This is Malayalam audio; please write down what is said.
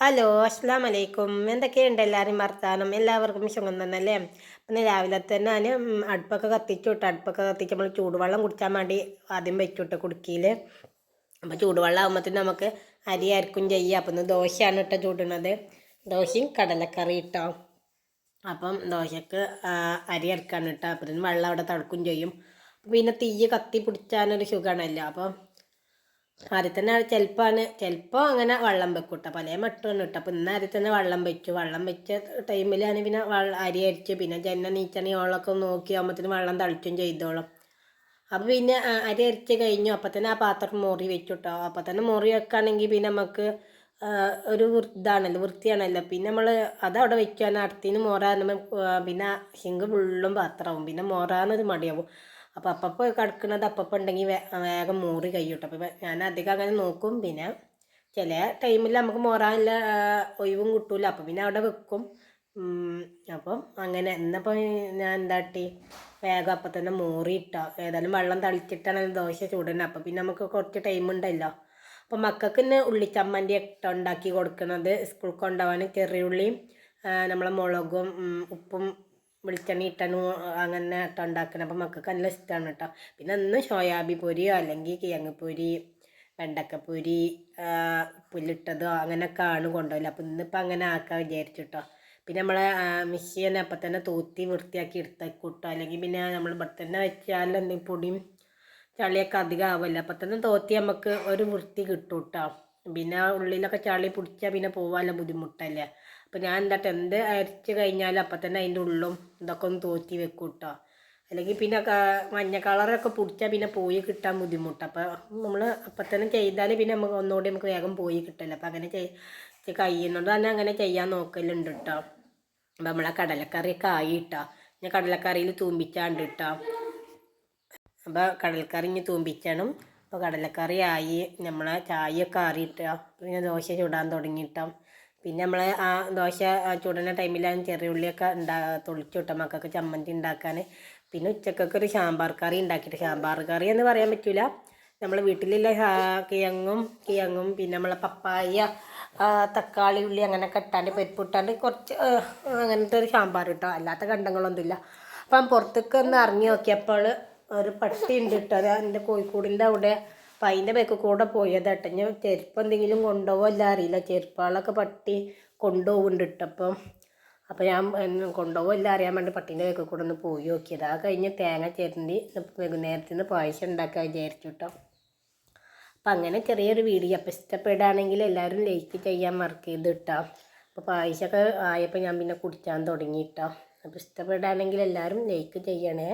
ഹലോ അസ്സാം വലൈക്കും എന്തൊക്കെയുണ്ട് എല്ലാവരും വർത്താനം? എല്ലാവർക്കും സുഖം തന്നല്ലേ പിന്നെ രാവിലെ തന്നെ ഞാൻ അടുപ്പൊക്കെ കത്തിച്ചു വിട്ടു അടുപ്പൊക്കെ കത്തിച്ച് നമ്മൾ ചൂടുവെള്ളം കുടിച്ചാൽ വേണ്ടി ആദ്യം വെച്ചു വിട്ടു കുടുക്കിയിൽ അപ്പോൾ ചൂടുവെള്ളം ആകുമ്പോഴത്തേന് നമുക്ക് അരി അരക്കും ചെയ്യാം. അപ്പം ഇന്ന് ദോശയാണ് ഇട്ടോ ചൂടുന്നത് ദോശയും കടലക്കറി ഇട്ടോ അപ്പം ദോശക്ക് അരി അരക്കാണ് ഇട്ടോ അപ്പം വെള്ളം അവിടെ തിളക്കും ചെയ്യും. പിന്നെ തീയ്യ് കത്തി പിടിച്ചാനൊരു സുഖമാണല്ലോ അപ്പം ആദ്യം തന്നെ ചിലപ്പോൾ ചിലപ്പോൾ അങ്ങനെ വെള്ളം വെക്കും കേട്ടോ പല മട്ടാണ് കേട്ടോ അപ്പം ഇന്ന് ആദ്യം തന്നെ വെള്ളം വെച്ചു. വെള്ളം വെച്ച ടൈമിലാണ് പിന്നെ അരി അരിച്ച് പിന്നെ ജന്ന നീച്ചണി ഓളൊക്കെ നോക്കി ആകുമ്പോഴത്തേന് വെള്ളം തളിച്ചും ചെയ്തോളും. അപ്പോൾ പിന്നെ അരി അരിച്ച് കഴിഞ്ഞു. അപ്പം തന്നെ ആ പാത്രം മോറി വെച്ചു കേട്ടോ അപ്പം തന്നെ മോറി വെക്കുകയാണെങ്കിൽ പിന്നെ നമുക്ക് ഒരു ഇതാണല്ലോ വൃത്തിയാണല്ലോ. പിന്നെ നമ്മൾ അതവിടെ വെക്കുകയാണ് അടുത്തിന് മോറാകുമ്പോൾ പിന്നെ ഹിങ്ക് ഫുള്ളും പാത്രമാവും പിന്നെ മോറാനൊരു മടിയാവും. അപ്പോൾ അപ്പപ്പോൾ കിടക്കുന്നത് അപ്പപ്പോൾ ഉണ്ടെങ്കിൽ വേഗം മോറി കഴിയും അപ്പോൾ ഞാൻ അധികം അങ്ങനെ നോക്കും. പിന്നെ ചില ടൈമിൽ നമുക്ക് മോറാനുള്ള ഒഴിവും കിട്ടൂല. അപ്പം പിന്നെ അവിടെ വെക്കും. അപ്പം അങ്ങനെ. എന്നപ്പോൾ ഞാൻ എന്താട്ടി? വേഗം അപ്പം തന്നെ മോറി ഇട്ടോ. ഏതായാലും വെള്ളം തളിച്ചിട്ടാണ് ദോശ ചൂടുന്നത് അപ്പം പിന്നെ നമുക്ക് കുറച്ച് ടൈം ഉണ്ടല്ലോ. അപ്പം മക്കൾക്ക് ഇന്ന് ഉള്ളിച്ചമ്മന്റെ ഇട്ട ഉണ്ടാക്കി കൊടുക്കുന്നത് സ്കൂൾ കൊണ്ടുപോകാൻ ചെറിയ ഉള്ളിയും നമ്മളെ മുളകും ഉപ്പും വെളിച്ചെണ്ണ ഇട്ടു അങ്ങനെ ഇട്ട ഉണ്ടാക്കണം. അപ്പം മക്കൾക്ക് നല്ല ഇഷ്ടമാണ് കേട്ടോ പിന്നെ അന്ന് സോയാബി പൊരിയോ അല്ലെങ്കിൽ കിഴങ്ങ് പൊരി വെണ്ടക്കപ്പൊരി പുല്ലിട്ടതോ അങ്ങനെയൊക്കെ ആണ് കൊണ്ടുപോകില്ല അപ്പം ഇന്നിപ്പോൾ അങ്ങനെ ആക്കാൻ വിചാരിച്ചു കേട്ടോ പിന്നെ നമ്മളെ മിഷ്യൻ അപ്പം തന്നെ തൂത്തി വൃത്തിയാക്കി എടുത്തേക്കൂട്ടോ അല്ലെങ്കിൽ പിന്നെ നമ്മൾ ഇവിടെ തന്നെ വെച്ചാൽ എന്തെങ്കിലും പൊടിയും ചളിയൊക്കെ അധികം ആവില്ല. അപ്പം തന്നെ തോത്തി നമുക്ക് ഒരു വൃത്തി കിട്ടും കേട്ടോ പിന്നെ ഉള്ളിലൊക്കെ ചളി പിടിച്ചാൽ പിന്നെ പോകാനുള്ള ബുദ്ധിമുട്ടല്ലേ. അപ്പം ഞാൻ എന്താ എന്ത് അരച്ച് കഴിഞ്ഞാൽ അപ്പം തന്നെ അതിന്റെ ഉള്ളും ഇതൊക്കെ ഒന്ന് തോറ്റി വെക്കും കേട്ടോ അല്ലെങ്കിൽ പിന്നെ മഞ്ഞ കളറൊക്കെ പിടിച്ചാൽ പിന്നെ പോയി കിട്ടാൻ ബുദ്ധിമുട്ടാണ് അപ്പം നമ്മൾ അപ്പം തന്നെ ചെയ്താൽ പിന്നെ നമുക്ക് ഒന്നുകൂടി നമുക്ക് വേഗം പോയി കിട്ടില്ല. അപ്പം അങ്ങനെ ചെയ് കഴിയുന്നുണ്ട് തന്നെ അങ്ങനെ ചെയ്യാൻ നോക്കലുണ്ട് കേട്ടോ അപ്പം നമ്മളെ കടലക്കറിയൊക്കെ ആയി ഇട്ടാ ഞാൻ കടലക്കറിയിൽ തൂമ്പിച്ചാണ്ട് ഇട്ടാ അപ്പോൾ കടലക്കറി ഇനി തൂമ്പിച്ചണം. അപ്പോൾ കടലക്കറി ആയി നമ്മളെ ചായയൊക്കെ ആറിയിട്ടാ. പിന്നെ ദോശ ചൂടാൻ തുടങ്ങിയിട്ടോ പിന്നെ നമ്മൾ ആ ദോശ ചൂടുന്ന ടൈമിലാണ് ചെറിയ ഉള്ളിയൊക്കെ ഉണ്ടാ തൊളിച്ചു വിട്ട മക്കൾക്ക് ചമ്മന്തി ഉണ്ടാക്കാൻ പിന്നെ ഉച്ചക്കൊക്കെ ഒരു സാമ്പാർ കറി ഉണ്ടാക്കിയിട്ട് സാമ്പാർ കറി എന്ന് പറയാൻ പറ്റില്ല നമ്മൾ വീട്ടിലുള്ള കിഴങ്ങും കിഴങ്ങും പിന്നെ നമ്മളെ പപ്പായ തക്കാളി ഉള്ളി അങ്ങനെ ഇട്ടാണ്ട് പരിപ്പ് ഇട്ടാണ്ട് കുറച്ച് അങ്ങനത്തെ ഒരു സാമ്പാർ കിട്ടും അല്ലാത്ത കണ്ടങ്ങളൊന്നുമില്ല അപ്പം പുറത്തേക്ക് ഒന്ന് ഇറങ്ങി നോക്കിയപ്പോൾ ഒരു പട്ടി ഉണ്ട് കേട്ടോ. അത് എന്റെ കോഴിക്കോടിന്റെ അവിടെ അപ്പം അതിന്റെ ബേക്ക് കൂടെ പോയതാട്ടെ ഞാൻ ചെരുപ്പ് എന്തെങ്കിലും കൊണ്ടുപോകല്ല അറിയില്ല. ചെരുപ്പുകളൊക്കെ പട്ടി കൊണ്ടുപോകുന്നുണ്ട് ഇട്ടപ്പം അപ്പം ഞാൻ കൊണ്ടുപോകല്ല അറിയാൻ വേണ്ടി പട്ടീന്റെ ബേക്ക് കൂടെ ഒന്ന് പോയി നോക്കിയത്. ആ കഴിഞ്ഞ് തേങ്ങ ചേരണ്ടി വൈകുന്നേരത്തിന് പായസം ഉണ്ടാക്കാൻ വിചാരിച്ചു കേട്ടോ അപ്പം അങ്ങനെ ചെറിയൊരു വീഡിയോ. അപ്പം ഇഷ്ടപ്പെടുകയാണെങ്കിൽ എല്ലാവരും ലൈക്ക് ചെയ്യാൻ മറക്കരുത് കേട്ടോ അപ്പോൾ പായസമൊക്കെ ആയപ്പോൾ ഞാൻ പിന്നെ കുടിക്കാൻ തുടങ്ങി കേട്ടോ അപ്പോൾ ഇഷ്ടപ്പെടുകയാണെങ്കിൽ എല്ലാവരും ലൈക്ക് ചെയ്യണേ.